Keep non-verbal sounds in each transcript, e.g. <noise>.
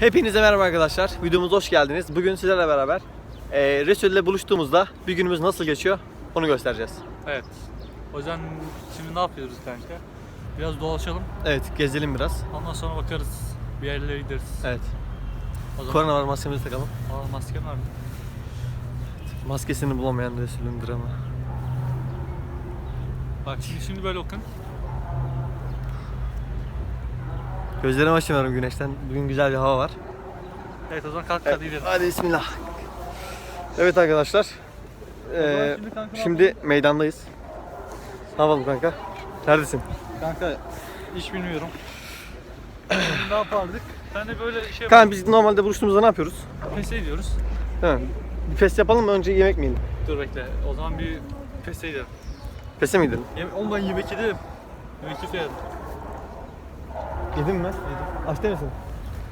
Hepinize merhaba arkadaşlar. Videomuza hoş geldiniz. Bugün sizlerle beraber e, Resul ile buluştuğumuzda bir günümüz nasıl geçiyor onu göstereceğiz. Evet. Yüzden şimdi ne yapıyoruz kanka? Biraz dolaşalım. Evet, gezelim biraz. Ondan sonra bakarız. Bir yerlere gideriz. Evet. O zaman Korona var maskemizi takalım. Aa, maskem var mı? Maskesini bulamayan Resul'ün dramı. Bak şimdi, şimdi böyle okun. Gözlerimi açamıyorum güneşten. Bugün güzel bir hava var. Evet o zaman kalk hadi gidelim. Hadi bismillah. Evet arkadaşlar. Ee, şimdi kanka ne şimdi meydandayız. Ne yapalım kanka? Neredesin? Kanka hiç bilmiyorum. ne yapardık? Ben de böyle şey Kanka biz normalde buluştuğumuzda ne yapıyoruz? pes ediyoruz. Değil mi? Bir fest yapalım mı? Önce yemek mi yiyelim? Dur bekle. O zaman bir pes edelim. Feste mi gidelim? Yem Oğlum ben yemek yedim. Yemek yedim. Yedin mi? Yedim. Aç değil misin?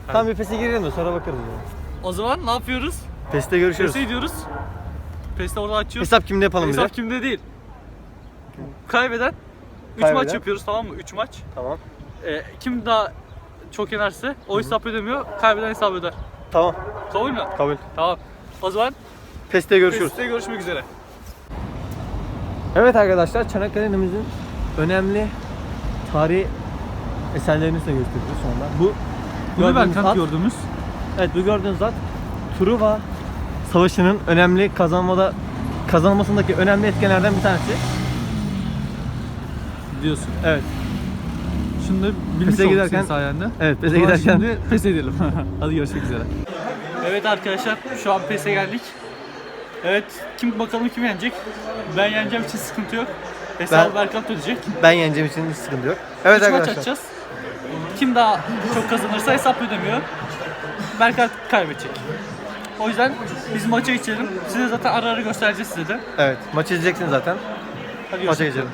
Tamam bir feste girelim de sonra bakarız. Yani. O zaman ne yapıyoruz? Feste görüşürüz. Pes ediyoruz. Peste orada açıyoruz. Hesap kimde yapalım bir de? Hesap kimde değil. Kaybeden 3 Kaybeden. maç yapıyoruz tamam mı? 3 maç. Tamam. Ee, kim daha çok yenerse o hesap ödemiyor. Kaybeden hesap öder. Tamam. Kabul mü? Kabul. Tamam. O zaman Feste görüşürüz. Peste görüşmek üzere. Evet arkadaşlar Çanakkale'mizin önemli tarihi eserlerini size gösteriyoruz şu anda. Bu gördüğünüz at, gördüğümüz. evet bu gördüğünüz at Truva Savaşı'nın önemli kazanmada kazanmasındaki önemli etkenlerden bir tanesi. Diyorsun. Evet. Şimdi Pese olduk giderken- senin sayende. Evet pese giderken Şimdi pes edelim. <laughs> <laughs> Hadi görüşmek üzere. Evet arkadaşlar şu an PES'e geldik. Evet kim bakalım kim yenecek? Ben yeneceğim için sıkıntı yok. Hesabı Ben- Berkant ödeyecek. ben yeneceğim için hiç sıkıntı yok. Evet Üç maç arkadaşlar. Kim daha çok kazanırsa hesap ödemiyor. Berkant kaybedecek. O yüzden biz maça geçelim. Size zaten ara ara göstereceğiz size de. Evet maçı izleyeceksin zaten. Hadi Maça görüşürüz. geçelim.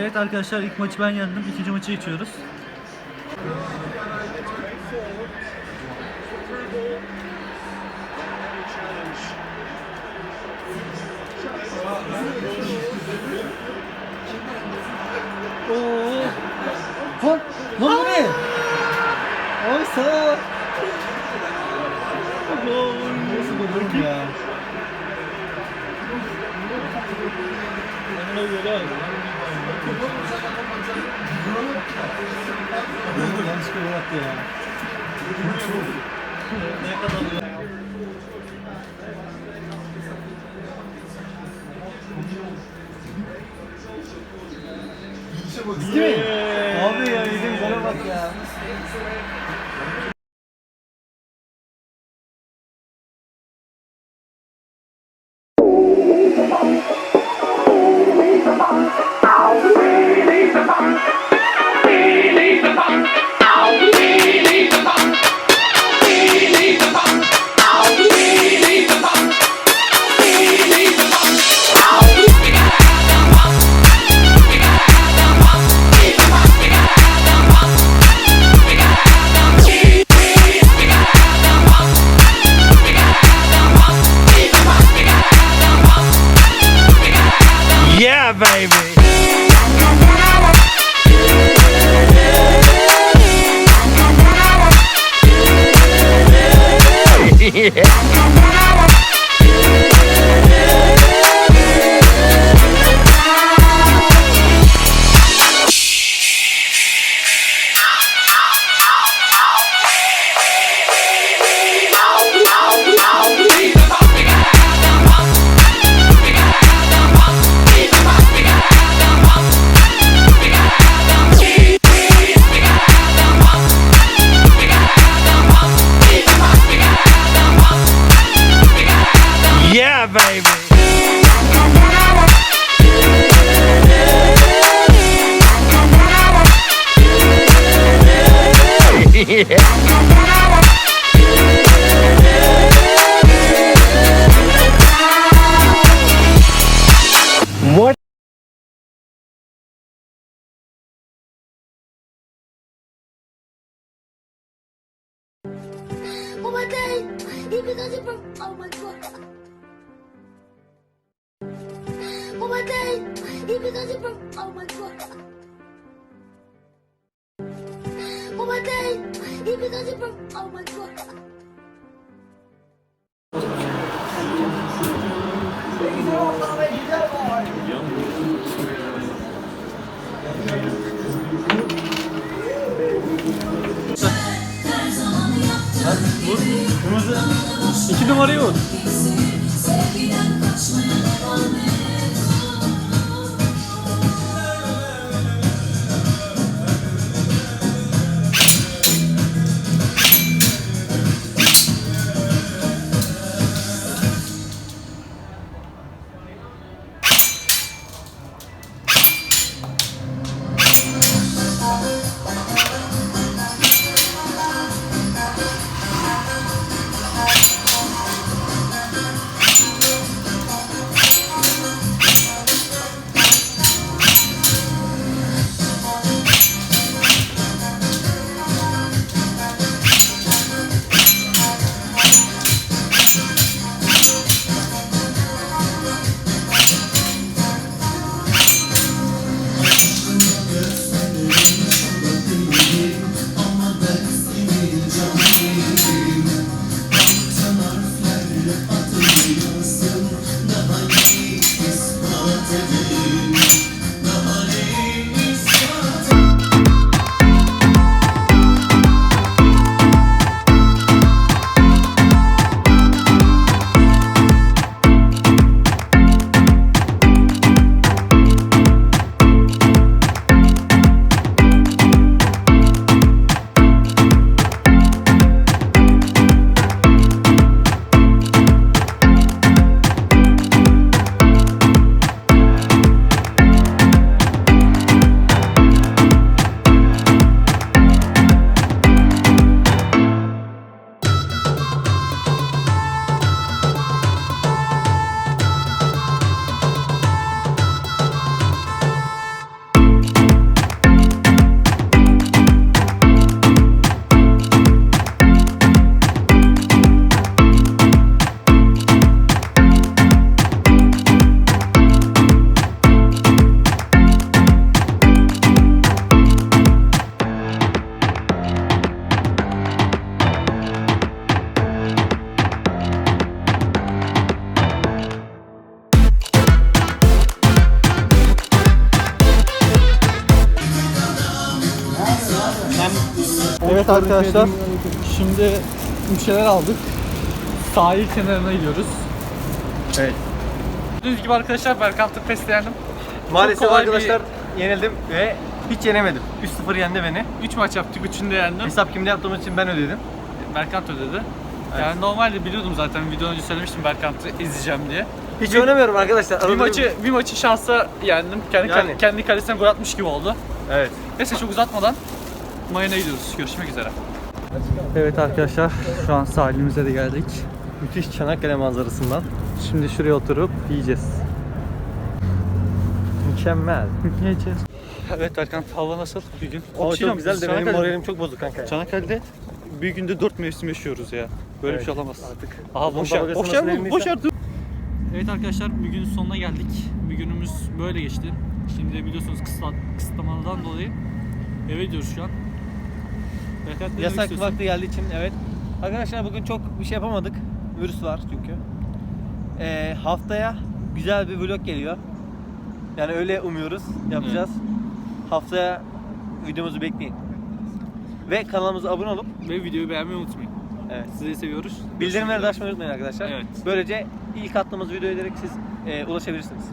Evet arkadaşlar ilk maçı ben yendim. İkinci maçı geçiyoruz. Oo. Lan lan bu ne? Ay sana. Nasıl buldun ya? Yanlışlıkla gol attı ya. Bitti mi? Abi ya yedim gole bak ya. Yeah, Ibigay! Ibigay si Bro! Oh my God! Pumatay! Ibigay si Bro! Oh my God! Evet arkadaşlar. Şimdi bir şeyler aldık. Sahil kenarına gidiyoruz. Evet. Gördüğünüz gibi arkadaşlar Berkant'ı pesleyendim. Maalesef kolay arkadaşlar yenildim ve hiç yenemedim. 3-0 yendi beni. 3 maç yaptık, 3'ünde yendim. Hesap kimde yaptığımız için ben ödedim. Berkant ödedi. Yani normalde biliyordum zaten videodan önce söylemiştim Berkant'ı izleyeceğim diye. Hiç oynamıyorum arkadaşlar. Bir maçı bir maçı şansa yendim. Kendi Yani. kendi kalesine gol atmış gibi oldu. Evet. Neyse çok uzatmadan Mayına gidiyoruz. Görüşmek üzere. Evet arkadaşlar şu an sahilimize de geldik. Müthiş Çanakkale manzarasından. Şimdi şuraya oturup yiyeceğiz. Mükemmel. <laughs> Yiyeceğiz. Evet Berkant hava nasıl bir gün? Şey çok güzel de benim moralim çok bozuk kanka. Çanakkale'de bir günde dört mevsim yaşıyoruz ya. Böyle bir Evet, şey olamaz. Artık. Aha nasıl bu. elindeysen- Boşver dur. Evet arkadaşlar bir günün sonuna geldik. Bir günümüz böyle geçti. Şimdi biliyorsunuz kısıtla, kısıtlamadan dolayı eve gidiyoruz şu an. Demek Yasak istiyorsun? vakti geldiği için evet. Arkadaşlar bugün çok bir şey yapamadık. Virüs var çünkü. Ee, haftaya güzel bir vlog geliyor. Yani öyle umuyoruz. Yapacağız. Haftaya videomuzu bekleyin. Ve kanalımıza abone olup Ve videoyu beğenmeyi unutmayın. evet, Sizi seviyoruz. bildirimleri de açmayı unutmayın arkadaşlar. Evet. Böylece ilk attığımız videoya direkt siz e, ulaşabilirsiniz.